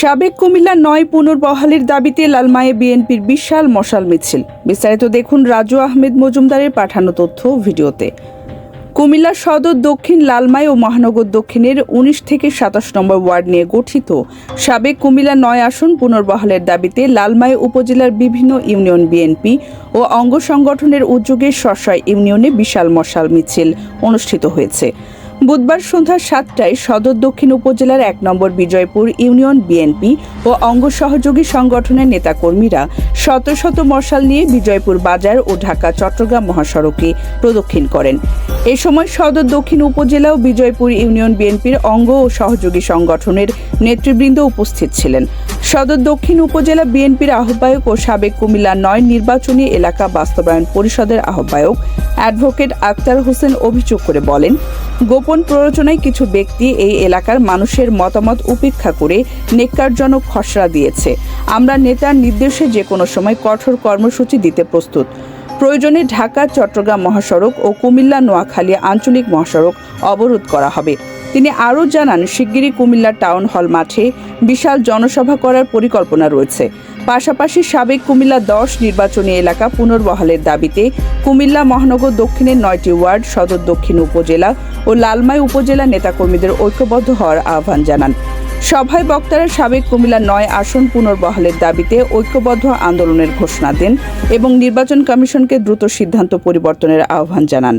সাবেক কুমিল্লা নয় পুনর্বহালের দাবিতে লালমায়ে বিএনপির বিশাল মশাল মিছিল। বিস্তারিত দেখুন রাজু আহমেদ মজুমদারের পাঠানো তথ্য ভিডিওতে। কুমিল্লা সদর দক্ষিণ লালমাই ও মহানগর দক্ষিণের উনিশ থেকে সাতাশ নম্বর ওয়ার্ড নিয়ে গঠিত সাবেক কুমিল্লা নয় আসন পুনর্বহালের দাবিতে লালমাই উপজেলার বিভিন্ন ইউনিয়ন বিএনপি ও অঙ্গ সংগঠনের উদ্যোগে শশয় ইউনিয়নে বিশাল মশাল মিছিল অনুষ্ঠিত হয়েছে। বুধবার সন্ধ্যা সাতটায় সদর দক্ষিণ উপজেলার এক নম্বর বিজয়পুর ইউনিয়ন বিএনপি ও অঙ্গ সহযোগী সংগঠনের নেতাকর্মীরা শত শত মশাল নিয়ে বিজয়পুর বাজার ও ঢাকা চট্টগ্রাম মহাসড়কে প্রদক্ষিণ করেন। এ সময় সদর দক্ষিণ উপজেলা ও বিজয়পুর ইউনিয়ন বিএনপির অঙ্গ ও সহযোগী সংগঠনের নেতৃবৃন্দ উপস্থিত ছিলেন। সদর দক্ষিণ উপজেলা বিএনপির আহ্বায়ক ও সাবেক কুমিল্লা নয় নির্বাচনী এলাকা বাস্তবায়ন পরিষদের আহ্বায়ক অ্যাডভোকেট আক্তার হোসেন অভিযোগ করে বলেন গোপন প্ররোচনায় কিছু ব্যক্তি এই এলাকার মানুষের মতামত উপেক্ষা করে নেককারজনক খসড়া দিয়েছে। আমরা নেতার নির্দেশে যে কোনো সময় কঠোর কর্মসূচি দিতে প্রস্তুত। প্রয়োজনে ঢাকা, চট্টগ্রাম মহাসড়ক ও কুমিল্লা, নোয়াখালী আঞ্চলিক মহাসড়ক অবরোধ করা হবে। তিনি আরও জানান, শিগগিরই কুমিল্লা টাউন হল মাঠে বিশাল জনসভা করার পরিকল্পনা রয়েছে। পাশাপাশি সাবেক কুমিল্লা দশ নির্বাচনী এলাকা পুনর্বহালের দাবিতে কুমিল্লা মহানগর দক্ষিণের নয়টি ওয়ার্ড, সদর দক্ষিণ উপজেলা ও লালমাই উপজেলা নেতাকর্মীদের ঐক্যবদ্ধ হওয়ার আহ্বান জানান। সভায় বক্তারা সাবেক কুমিল্লা নয় আসন পুনর্বহালের দাবিতে ঐক্যবদ্ধ আন্দোলনের ঘোষণা দেন এবং নির্বাচন কমিশনকে দ্রুত সিদ্ধান্ত পরিবর্তনের আহ্বান জানান।